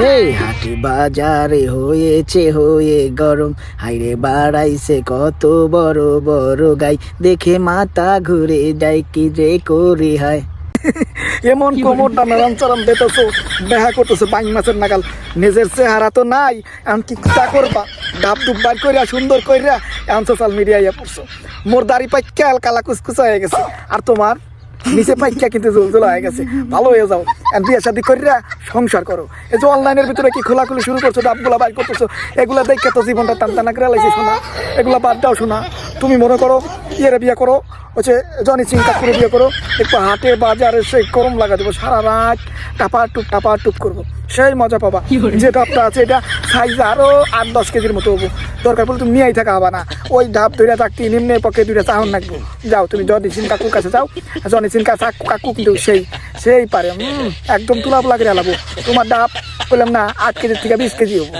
হে হাটে বাজারে হয়েছে হয়ে গরম। হাইরে বাড়াইছে কত বড় বড় গাই। দেখে মাথা ঘুরে যায় কি যে করি হায়। এমন কোমরটা নারাম চারাম বেতেছো দেখা করতেছো বাং মাছের নাগাল। নিজের চেহারা তো নাই এখন কি তা করবা? ডাব ডুব বার কইরা সুন্দর কইরা এখন সোশ্যাল মিডিয়ায় পড়ছো। মোর দাড়ি পাই কাল কালা কুচকুচা হয়ে গেছে। আর তোমার? নিচে পাইকা কিন্তু জলজল হয়ে গেছে। ভালো হয়ে যাও। বিয়ে শাদি করিয়া সংসার করো। এই যে অনলাইনের ভিতরে কি খোলাখুলি শুরু করছ, ডাবগুলা বাইর করতেছো, এগুলা দেখে তো জীবনটা টান টানা করে লাগছে শোনা। এগুলা বাদ দাও, শোনা। তুমি মনে করো, ইয়েরে বিয়ে করো হচ্ছে জনি চিন্তা করে বিয়ে করো। একটু হাটে বাজারে সেই গরম লাগা দেবো। সারা রাত টাপা টুপ টাপা টুপ করব। সেই মজা পাবা। যে ডাবটা আছে এটা সাইজ আরও আট দশ কেজির মতো হব। দরকার পড়লে তুমি নিয়েই থাকা হবা না। ওই ডাব দুইটা চাকরি নিম্নে পক্ষে দুইটা চাহন লাগবো যাও তুমি জনি চিন কাকুর কাছে যাও। জনি চিন কাকু কাকু কিন্তু সেই সেই পারে। একদম তুলাপ লাগে আলাবো তোমার ডাব বললাম না আট কেজির থেকে বিশ কেজি হব।